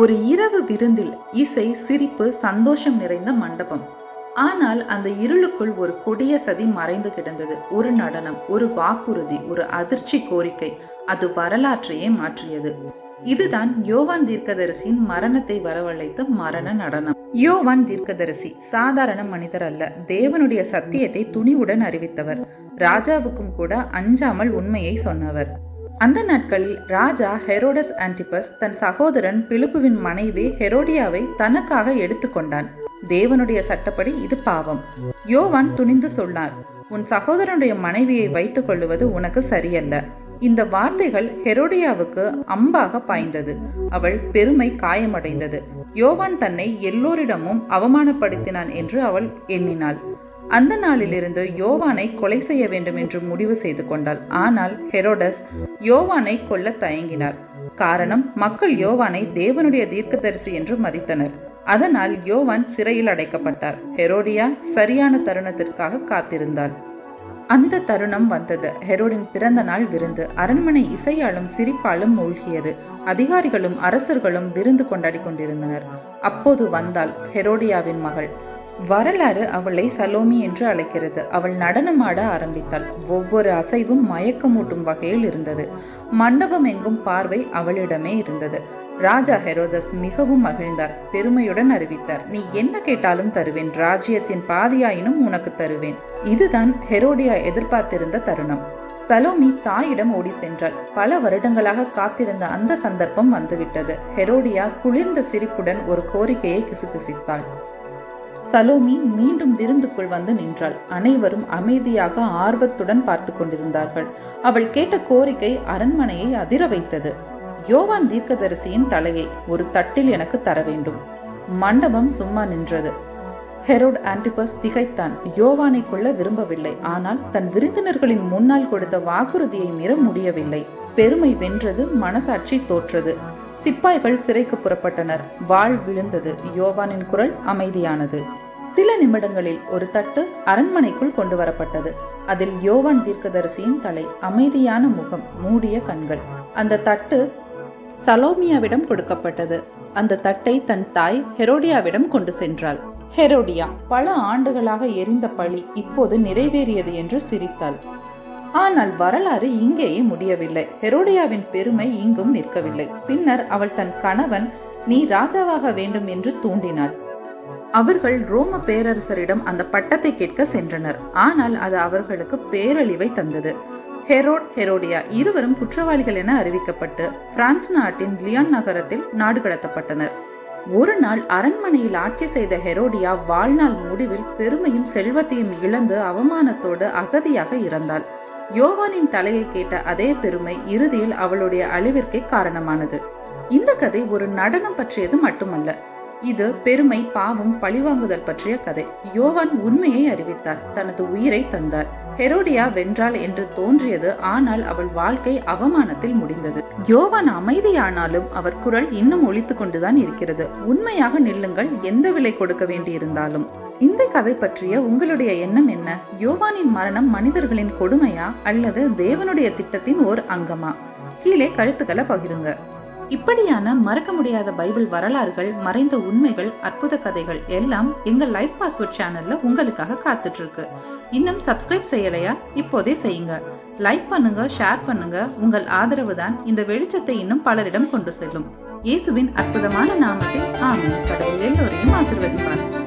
ஒரு இரவு விருந்தில் இசை சிரிப்பு சந்தோஷம் நிறைந்த மண்டபம். ஆனால் அந்த இருளுக்குள் ஒரு கொடிய சதி மறைந்து கிடந்தது. ஒரு நடனம் ஒரு வாக்குறுதி ஒரு அதிர்ச்சி கோரிக்கை அது வரலாற்றையே மாற்றியது. இதுதான் யோவான் தீர்க்கதரிசியின் மரணத்தை வரவழைத்த மரண நடனம். யோவான் தீர்க்கதரிசி சாதாரண மனிதர் அல்ல. தேவனுடைய சத்தியத்தை துணிவுடன் அறிவித்தவர். ராஜாவுக்கும் கூட அஞ்சாமல் உண்மையை சொன்னவர். அந்த நாட்களில் ராஜா ஹெரோடஸ் ஆன்டிபஸ் தன் சகோதரன் பிலிப்புவின் மனைவி ஹெரோடியாவை தனக்காக எடுத்துக்கொண்டான் தேவனுடைய சட்டப்படி இது பாவம். யோவான் துணிந்து சொன்னார் உன் சகோதரனுடைய மனைவியை வைத்துக் கொள்ளுவது உனக்கு சரியல்ல. இந்த வார்த்தைகள் ஹெரோடியாவுக்கு அம்பாக பாய்ந்தது. அவள் பெருமை காயமடைந்தது. யோவான் தன்னை எல்லோரிடமும் அவமானப்படுத்தினான் என்று அவள் எண்ணினாள். அந்த நாளிலிருந்து யோவானை கொலை செய்ய வேண்டும் என்று முடிவு செய்து கொண்டாள். ஆனால் ஹெரோடஸ் யோவானை கொல்ல தயங்கினார். காரணம் மக்கள் யோவானை தேவனுடைய தீர்க்கதரிசி என்று மதித்தனர். அதனால் யோவான் சிறையில் அடைக்கப்பட்டார். ஹெரோடியா சரியான தருணத்திற்காக காத்திருந்தாள். அந்த தருணம் வந்தது. ஹெரோடின் பிறந்த நாள் விருந்து. அரண்மனை இசையாலும் சிரிப்பாலும் மூழ்கியது. அதிகாரிகளும் அரசர்களும் விருந்து கொண்டாடி கொண்டிருந்தனர். அப்போது வந்தாள் ஹெரோடியாவின் மகள். வரலாறு அவளை சலோமி என்று அழைக்கிறது. அவள் நடனமாட ஆரம்பித்தாள். ஒவ்வொரு அசைவும் மயக்கமூட்டும் வகையில் இருந்தது. மண்டபம் எங்கும் பார்வை அவளிடமே இருந்தது. ராஜா ஹெரோதஸ் மிகவும் மகிழ்ந்தார். பெருமையுடன் அறிவித்தார். நீ என்ன கேட்டாலும் தருவேன். ராஜ்யத்தின் பாதியாயினும் உனக்கு தருவேன். இதுதான் ஹெரோடியா எதிர்பார்த்திருந்த தருணம். சலோமி தாயிடம் ஓடி சென்றாள். பல வருடங்களாக காத்திருந்த அந்த சந்தர்ப்பம் வந்துவிட்டது. ஹெரோடியா குளிர்ந்த சிரிப்புடன் ஒரு கோரிக்கையை கிசுகிசித்தாள். சலோமி மீண்டும் விருந்துக்குள் வந்து நின்றாள். அனைவரும் அமைதியாக ஆர்வத்துடன் பார்த்து கொண்டிருந்தார்கள். அவள் கேட்ட கோரிக்கை அரண்மனையை அதிர வைத்தது. யோவான் தீர்க்கதரிசியின் தலையை ஒரு தட்டில் எனக்கு தர வேண்டும். மண்டபம் சும்மா நின்றது. ஹெரோட் ஆன்டிபஸ் திகைத்தான். யோவானை கொள்ள விரும்பவில்லை. ஆனால் தன் விருந்தினர்களின் முன்னால் கொடுத்த வாக்குறுதியை மீற முடியவில்லை. பெருமை வென்றது மனசாட்சி தோற்றது. சிப்பாய்கள் சிறைக்கு புறப்பட்டனர். வாழ் விழுந்தது. யோவானின் குரல் அமைதியானது. சில நிமிடங்களில் ஒரு தட்டு அரண்மனைக்குள் கொண்டு வரப்பட்டது அதில் யோவான் தீர்க்கதரிசியின் தலை அமைதியான முகம் மூடிய கண்கள். அந்த தட்டு சலோமியாவிடம் கொடுக்கப்பட்டது. அந்த தட்டை தன் தாய் ஹெரோடியாவிடம் கொண்டு சென்றாள். ஹெரோடியா பல ஆண்டுகளாக எரிந்த பழி இப்போது நிறைவேறியது என்று சிரித்தாள். ஆனால் வரலாறு இங்கேயே முடியவில்லை. ஹெரோடியாவின் பெருமை இங்கும் நிற்கவில்லை. பின்னர் அவள் தன் கணவன் நீ ராஜாவாக வேண்டும் என்று தூண்டினாள். அவர்கள் ரோம பேரரசரிடம் அந்த பட்டத்தை கேட்க சென்றனர். ஆனால் அது அவர்களுக்கு பேரழிவை தந்தது. ஹெரோட் ஹெரோடியா இருவரும் குற்றவாளிகள் என அறிவிக்கப்பட்டு பிரான்ஸ் நாட்டின் லியான் நகரத்தில் நாடு கடத்தப்பட்டனர். ஒரு நாள் அரண்மனையில் ஆட்சி செய்த ஹெரோடியா வாழ்நாள் முடிவில் பெருமையும் செல்வத்தையும் இழந்து அவமானத்தோடு அகதியாக இறந்தாள். யோவானின் தலையை கேட்ட அதே பெருமை இறுதியில் அவளுடைய அழிவிற்கே காரணமானது. இந்த கதை ஒரு நடனம் பற்றியது மட்டுமல்ல. இது பெருமை பாவம் பழிவாங்குதல் பற்றிய கதை. யோவான் உண்மையை அறிவித்தார். தனது உயிரை தந்தார். ஹெரோடியா வென்றாள் என்று தோன்றியது ஆனால் அவள் வாழ்க்கை அவமானத்தில் முடிந்தது. யோவான் அமைதியானாலும் அவர் குரல் இன்னும் ஒழித்து கொண்டுதான் இருக்கிறது. உண்மையாக நில்லுங்கள் எந்த விலை கொடுக்க வேண்டியிருந்தாலும். இந்த கதை பற்றிய உங்களுடைய எண்ணம் என்ன? யோவானின் மரணம் மனிதர்களின் கொடுமையா? அல்லது தேவனுடைய திட்டத்தின் ஓர் அங்கமா? கீழே கருத்துக்களை பகிருங்க. இப்படியான மறக்க முடியாத பைபிள் வரலாறுகள் மறைந்த உண்மைகள் அற்புத கதைகள் எல்லாம் எங்க லைஃப் பாஸ்வேர்ட் சேனல்ல உங்களுக்காக காத்துட்டு இருக்கு இன்னும் சப்ஸ்கிரைப் செய்யலையா? இப்போதே செய்யுங்க. லைக் பண்ணுங்க ஷேர் பண்ணுங்க. உங்கள் ஆதரவு தான் இந்த வெளிச்சத்தை இன்னும் பலரிடம் கொண்டு செல்லும். இயேசுவின் அற்புதமான நாமத்தில் ஆமாம் கடவுள் எல்லோரையும் ஆசிர்வதிப்பார்.